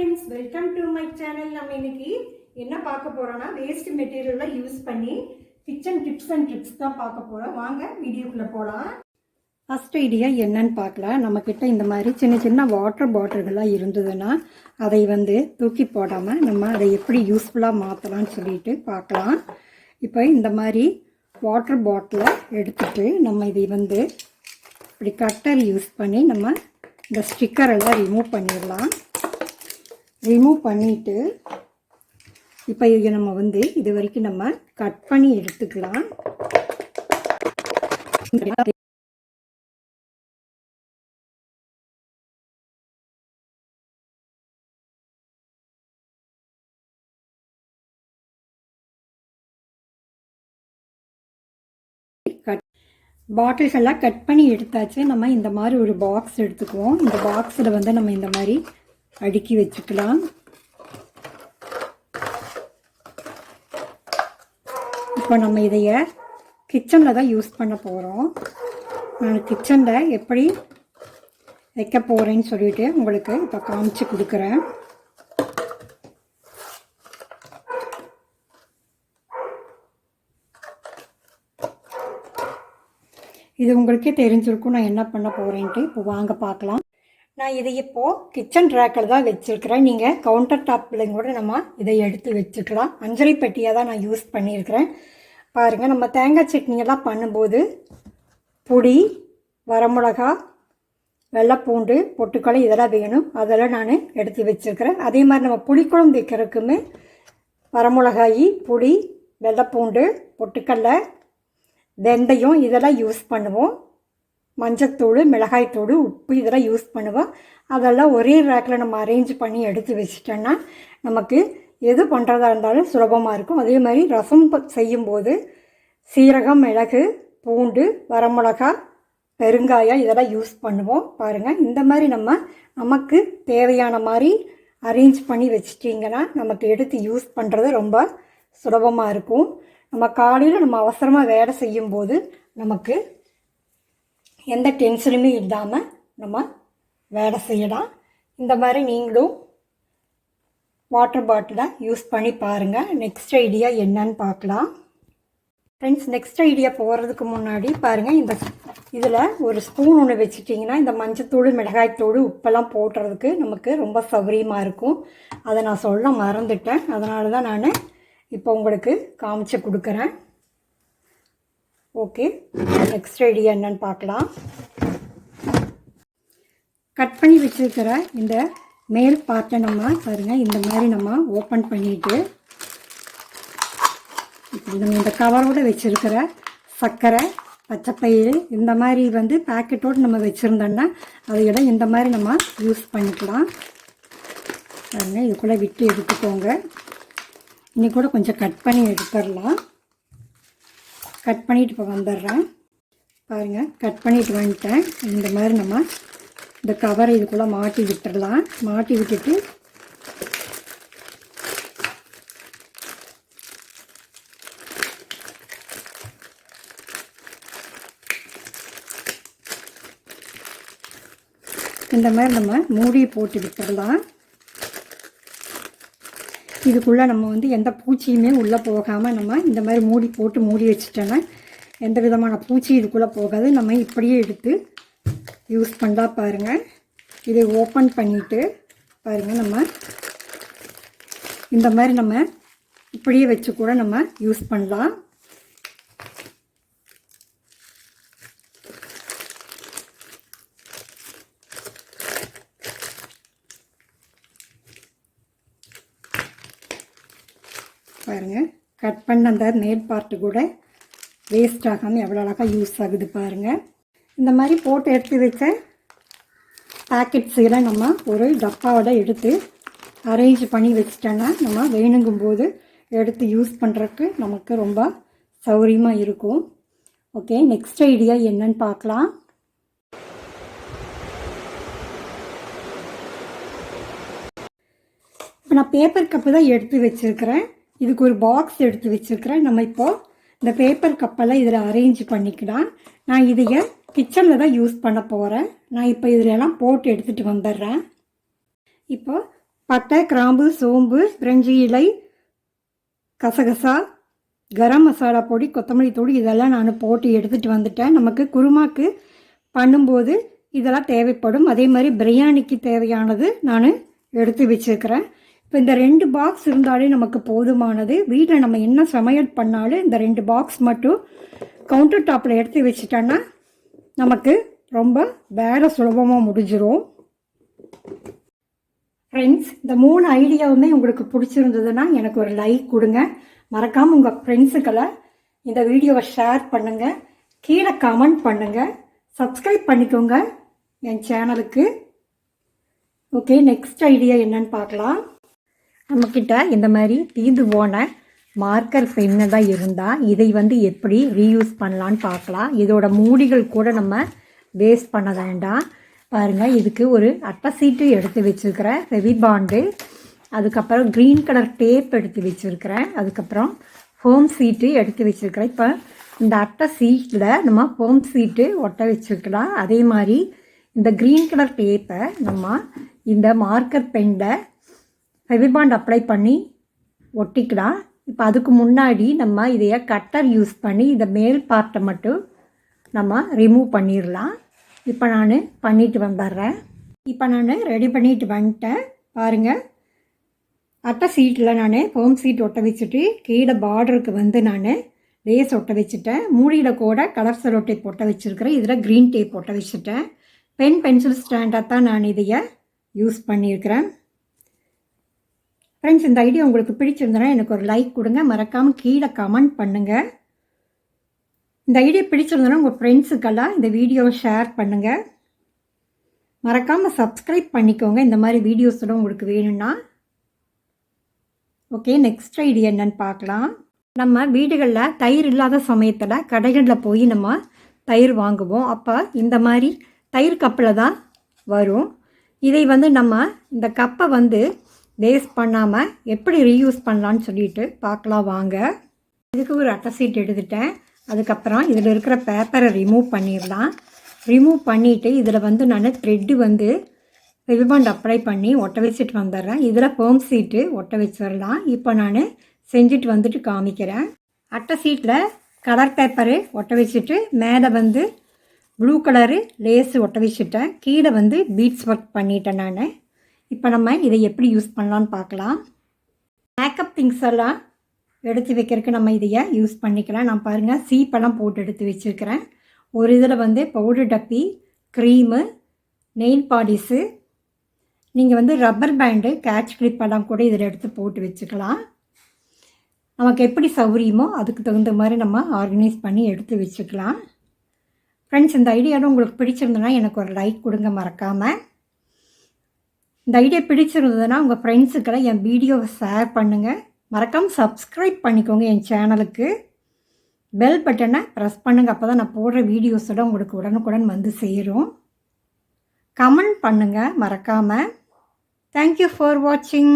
Friends welcome to my channel நம்ம இன்னைக்கு என்ன பார்க்க போறோம்னா வேஸ்ட் மெட்டீரியலை யூஸ் பண்ணி கிச்சன் டிப்ஸ் அண்ட் ட்ரிப்ஸ் தான் பார்க்க போறோம். வாங்க வீடியோக்குள்ள போகலாம் ஃபர்ஸ்ட் ஐடியா என்னன்னு பார்க்கலாம். நம்மக்கிட்ட இந்த மாதிரி சின்ன சின்ன வாட்டர் பாட்டில்கள்லாம் இருந்ததுன்னா அதை வந்து தூக்கி போடாமல் நம்ம அதை எப்படி யூஸ்ஃபுல்லாக மாற்றலாம்னு சொல்லிட்டு பார்க்கலாம். இப்போ இந்த மாதிரி வாட்டர் பாட்டிலை எடுத்துட்டு நம்ம இதை வந்து இப்படி கட்டர் யூஸ் பண்ணி நம்ம இந்த ஸ்டிக்கர் எல்லாம் ரிமூவ் பண்ணிடலாம். ரிமூவ் பண்ணிவிட்டு இப்போ இதை நம்ம வந்து இது வரைக்கும் நம்ம கட் பண்ணி எடுத்துக்கலாம். கட் பாட்டில்ஸ் எல்லாம் கட் பண்ணி எடுத்தாச்சு. நம்ம இந்த மாதிரி ஒரு பாக்ஸ் எடுத்துக்குவோம். இந்த பாக்ஸில் வந்து நம்ம இந்த மாதிரி அடுக்கி வச்சுக்கலாம். இப்போ நம்ம இதைய கிச்சனில் தான் யூஸ் பண்ண போகிறோம் நான் கிச்சனில் எப்படி வைக்க போகிறேன்னு சொல்லிட்டு உங்களுக்கு இப்போ காமிச்சு கொடுக்குறேன். இது உங்களுக்கே தெரிஞ்சிருக்கும் நான் என்ன பண்ண போகிறேன்ட்டு இப்போ வாங்க பார்க்கலாம். நான் இதை இப்போது கிச்சன் ரேக்கில் தான் வச்சுருக்கிறேன். நீங்கள் கவுண்டர் டாப்பில் கூட நம்ம இதை எடுத்து வச்சுக்கலாம். அஞ்சலி பெட்டியாக தான் நான் யூஸ் பண்ணியிருக்கிறேன். பாருங்கள் நம்ம தேங்காய் சட்னியெல்லாம் பண்ணும்போது புளி வரமிளகா வெள்ளைப்பூண்டு பொட்டுக்கடலை இதெல்லாம் வேணும். அதெல்லாம் நான் எடுத்து வச்சுருக்கிறேன். அதே மாதிரி நம்ம புளிக்குழம்பு வைக்கிறதுக்குமே வரமிளகாய் புளி வெள்ளைப்பூண்டு பொட்டுக்கடலை வெந்தயம் இதெல்லாம் யூஸ் பண்ணுவோம். மஞ்சத்தூள் மிளகாய்த்தூள் உப்பு இதெல்லாம் யூஸ் பண்ணுவோம். அதெல்லாம் ஒரே ரேக்கில் நம்ம அரேஞ்ச் பண்ணி எடுத்து வச்சிட்டோன்னா நமக்கு எது பண்ணுறதா இருந்தாலும் சுலபமாக இருக்கும். அதே மாதிரி ரசம் ப- செய்யும்போது சீரகம் மிளகு பூண்டு வரமிளகா பெருங்காயம் இதெல்லாம் யூஸ் பண்ணுவோம். பாருங்கள் இந்த மாதிரி நம்ம நமக்கு தேவையான மாதிரி அரேஞ்ச் பண்ணி வச்சிட்டிங்கன்னா நமக்கு எடுத்து யூஸ் பண்ணுறது ரொம்ப சுலபமாக இருக்கும். நம்ம காலையில் நம்ம அவசரமாக வேலை செய்யும்போது நமக்கு எந்த டென்ஷனுமே இல்லாமல் நம்ம வேலை செய்யலாம். இந்த மாதிரி நீங்களும் வாட்டர் பாட்டிலை யூஸ் பண்ணி பாருங்கள் நெக்ஸ்ட் ஐடியா என்னன்னு பார்க்கலாம். ஃப்ரெண்ட்ஸ் நெக்ஸ்ட் ஐடியா போகிறதுக்கு முன்னாடி பாருங்கள் இந்த இதில் ஒரு ஸ்பூன் ஒன்று வச்சுட்டிங்கன்னா இந்த மஞ்சத்தூள் மிளகாய்த்தூள் உப்பெல்லாம் போடுறதுக்கு நமக்கு ரொம்ப சௌகரியமாக இருக்கும். அதை நான் சொல்ல மறந்துட்டேன். அதனால தான் நான் இப்போ உங்களுக்கு காமிச்சு கொடுக்குறேன். ஓகே நெக்ஸ்ட் ஐடியா என்னன்னு பார்க்கலாம். கட் பண்ணி வச்சிருக்கிற இந்த மேல் பார்ட்டை நம்ம பாருங்கள் இந்த மாதிரி நம்ம ஓப்பன் பண்ணிட்டு நம்ம இந்த கவரோட வச்சிருக்கிற சர்க்கரை பச்சைப்பயிறு இந்த மாதிரி வந்து பேக்கெட்டோடு நம்ம வச்சுருந்தோன்னா அதையெல்லாம் இந்த மாதிரி நம்ம யூஸ் பண்ணிக்கலாம். பாருங்க இதுக்குள்ளே விட்டு எடுத்துக்கோங்க. இன்னி கூட கொஞ்சம் கட் பண்ணி எடுத்துடலாம். கட் பண்ணிட்டு இப்போ வந்துடுறேன் பாருங்கள் கட் பண்ணிட்டு வந்துட்டேன். இந்த மாதிரி நம்ம இந்த கவரை இதுக்குள்ளே மாட்டி விட்டுடலாம் மாட்டி விட்டுட்டு இந்த மாதிரி நம்ம மூடி போட்டு விட்டுடலாம் இதுக்குள்ளே நம்ம வந்து எந்த பூச்சியுமே உள்ளே போகாமல் நம்ம இந்த மாதிரி மூடி போட்டு மூடி வச்சுட்டோன்னா எந்த விதமான பூச்சி இதுக்குள்ளே போகாது. நம்ம இப்படியே எடுத்து யூஸ் பண்ணா பாருங்கள் இதை ஓப்பன் பண்ணிவிட்டு பாருங்கள் நம்ம. இந்த மாதிரி நம்ம இப்படியே வச்சு கூட நம்ம யூஸ் பண்ணலாம். பாருங்கள் கட் பண்ண அந்த நேர் பார்ட்டு கூட வேஸ்ட் ஆகாமல் எவ்வளோ அழகாக யூஸ் ஆகுது பாருங்கள் இந்த மாதிரி போட்டு எடுத்து வச்ச பேக்கெட்ஸ் நம்ம ஒரு டப்பாவோட எடுத்து அரேஞ்ச் பண்ணி வச்சிட்டோன்னா நம்ம வேணுங்கும் போது எடுத்து யூஸ் பண்ணுறதுக்கு நமக்கு ரொம்ப சௌகரியமாக இருக்கும். ஓகே நெக்ஸ்ட் ஐடியா என்னன்னு பார்க்கலாம். இப்போ நான் பேப்பர் கப்பு தான் எடுத்து வச்சுருக்கிறேன். இதுக்கு ஒரு பாக்ஸ் எடுத்து வச்சுருக்கிறேன். நம்ம இப்போது இந்த பேப்பர் கப்பெல்லாம் இதில் அரேஞ்ச் பண்ணிக்கலாம். நான் இதைய கிச்சனில் தான் யூஸ் பண்ண போகிறேன் நான் இப்போ இதிலெல்லாம் போட்டு எடுத்துகிட்டு வந்துடுறேன். இப்போ பட்டை கிராம்பு சோம்பு பிரெஞ்சு இலை கசகசா கரம் மசாலா பொடி கொத்தமல்லி தூள் இதெல்லாம் நான் போட்டு எடுத்துகிட்டு வந்துட்டேன். நமக்கு குருமாக்கு பண்ணும்போது இதெல்லாம் தேவைப்படும். அதே மாதிரி பிரியாணிக்கு தேவையானது நான் எடுத்து வச்சுருக்கிறேன். இப்போ இந்த ரெண்டு பாக்ஸ் இருந்தாலே நமக்கு போதுமானது. வீட்டில் நம்ம என்ன சமையல் பண்ணாலும் இந்த ரெண்டு பாக்ஸ் மட்டும் கவுண்டர் டாப்பில் எடுத்து வச்சுட்டோன்னா நமக்கு ரொம்ப வேலை சுலபமாக முடிஞ்சிடும் ஃப்ரெண்ட்ஸ் இந்த மூணு ஐடியாவுமே உங்களுக்கு பிடிச்சிருந்ததுன்னா எனக்கு ஒரு லைக் கொடுங்க. மறக்காமல் உங்கள் ஃப்ரெண்ட்ஸுக்களை இந்த வீடியோவை ஷேர் பண்ணுங்கள் கீழே கமெண்ட் பண்ணுங்கள் சப்ஸ்கிரைப் பண்ணிக்கோங்க என் சேனலுக்கு ஓகே நெக்ஸ்ட் ஐடியா என்னன்னு பார்க்கலாம். நம்மக்கிட்ட இந்த மாதிரி தீந்து போன மார்க்கர் பெண்ணு தான் இருந்தால் இதை வந்து எப்படி ரீயூஸ் பண்ணலான்னு பார்க்கலாம். இதோட மூடிகள் கூட நம்ம வேஸ்ட் பண்ண வேண்டாம். பாருங்கள் இதுக்கு ஒரு அட்டை சீட்டு எடுத்து வச்சுருக்கிறேன். ஃபெவி பாண்டு அதுக்கப்புறம் க்ரீன் கலர் டேப் எடுத்து வச்சுருக்கிறேன். அதுக்கப்புறம் ஹோம் சீட்டு எடுத்து வச்சுருக்கிறேன். இப்போ இந்த அட்டை சீட்டில் நம்ம ஹோம் சீட்டு ஒட்ட வச்சுருக்கலாம். அதே மாதிரி இந்த க்ரீன் கலர் டேப்பை நம்ம இந்த மார்க்கர் பெண்டை ஃபெவிபாண்ட் அப்ளை பண்ணி ஒட்டிக்கலாம் இப்போ அதுக்கு முன்னாடி நம்ம இதைய கட்டர் யூஸ் பண்ணி இந்த மேல் பார்ட்டை மட்டும் நம்ம ரிமூவ் பண்ணிடலாம் இப்போ நான் பண்ணிட்டு வந்துடுறேன் இப்போ நான் ரெடி பண்ணிட்டு வந்துட்டேன் பாருங்கள் அட்டை சீட்டில் நான் ஹோம் சீட் ஒட்ட வச்சுட்டு கீழே பார்டருக்கு வந்து நான் லேஸ் ஒட்ட வச்சுட்டேன். மூடியில் கூட கலர் செலோ டேப் ஒட்ட வச்சுருக்கிறேன். இதில் க்ரீன் டேப் ஒட்ட வச்சுட்டேன். பென் பென்சில் ஸ்டாண்டாக தான் நான் இதைய யூஸ் பண்ணியிருக்கிறேன் ஃப்ரெண்ட்ஸ் இந்த ஐடியா உங்களுக்கு பிடிச்சிருந்தனா எனக்கு ஒரு லைக் கொடுங்க. மறக்காமல் கீழே கமெண்ட் பண்ணுங்கள் இந்த ஐடியா பிடிச்சிருந்தனா உங்கள் ஃப்ரெண்ட்ஸுக்கெல்லாம் இந்த வீடியோவை ஷேர் பண்ணுங்கள் மறக்காமல் சப்ஸ்கிரைப் பண்ணிக்கோங்க. இந்த மாதிரி வீடியோஸோட உங்களுக்கு வேணும்னா. ஓகே நெக்ஸ்ட் ஐடியா என்னன்னு பார்க்கலாம். நம்ம வீடுகளில் தயிர் இல்லாத சமயத்தில் கடைகளில் போய் நம்ம தயிர் வாங்குவோம். அப்போ இந்த மாதிரி தயிர் கப்பில் தான் வரும். இதை வந்து நம்ம இந்த கப்பை வந்து வேஸ்ட் பண்ணாமல் எப்படி ரீயூஸ் பண்ணலான்னு சொல்லிட்டு பார்க்கலாம் வாங்க. இதுக்கு ஒரு அட்டை சீட் எடுத்துட்டேன். அதுக்கப்புறம் இதில் இருக்கிற பேப்பரை ரிமூவ் பண்ணிடலாம். ரிமூவ் பண்ணிவிட்டு இதில் வந்து நான் த்ரெட்டு வந்து ரிபாண்ட் அப்ளை பண்ணி ஒட்ட வச்சுட்டு வந்துடுறேன். இதில் ஃபோம் சீட்டு ஒட்ட வச்சிடலாம். இப்போ நான் செஞ்சுட்டு வந்துட்டு காமிக்கிறேன். அட்டை சீட்டில் கலர் பேப்பரு ஒட்ட வச்சுட்டு மேலே வந்து ப்ளூ கலரு லேஸு ஒட்ட வச்சுட்டேன். கீழே வந்து பீட்ஸ் ஒர்க் பண்ணிட்டேன் நான். இப்போ நம்ம இதை எப்படி யூஸ் பண்ணலான்னு பார்க்கலாம். மேக்கப் திங்ஸ் எல்லாம் எடுத்து வைக்கிறதுக்கு நம்ம இதையை யூஸ் பண்ணிக்கலாம். நான் பாருங்கள் சீப்பெல்லாம் போட்டு எடுத்து வச்சுருக்கிறேன். ஒரு இதில் வந்து பவுடர் டப்பி க்ரீமு நெயில் பாலிஸு நீங்கள் வந்து ரப்பர் பேண்டு கேட்ச் கிளிப்பெல்லாம் கூட இதில் எடுத்து போட்டு வச்சுக்கலாம். நமக்கு எப்படி சௌகரியமோ அதுக்கு தகுந்த மாதிரி நம்ம ஆர்கனைஸ் பண்ணி எடுத்து வச்சுக்கலாம். ஃப்ரெண்ட்ஸ் இந்த ஐடியாவில் உங்களுக்கு பிடிச்சிருந்ததுன்னா எனக்கு ஒரு லைக் கொடுங்க மறக்காமல் இந்த ஐடியா பிடிச்சிருந்ததுன்னா உங்கள் ஃப்ரெண்ட்ஸுக்கெல்லாம் என் வீடியோவை ஷேர் பண்ணுங்கள் மறக்காமல் சப்ஸ்கிரைப் பண்ணிக்கோங்க என் சேனலுக்கு பெல் பட்டனை ப்ரெஸ் பண்ணுங்கள் அப்போ தான் நான் போடுற வீடியோஸோட உங்களுக்கு உடனுக்குடன் வந்து சேரும். கமெண்ட் பண்ணுங்கள் மறக்காமல் தேங்க்யூ ஃபார் வாட்சிங்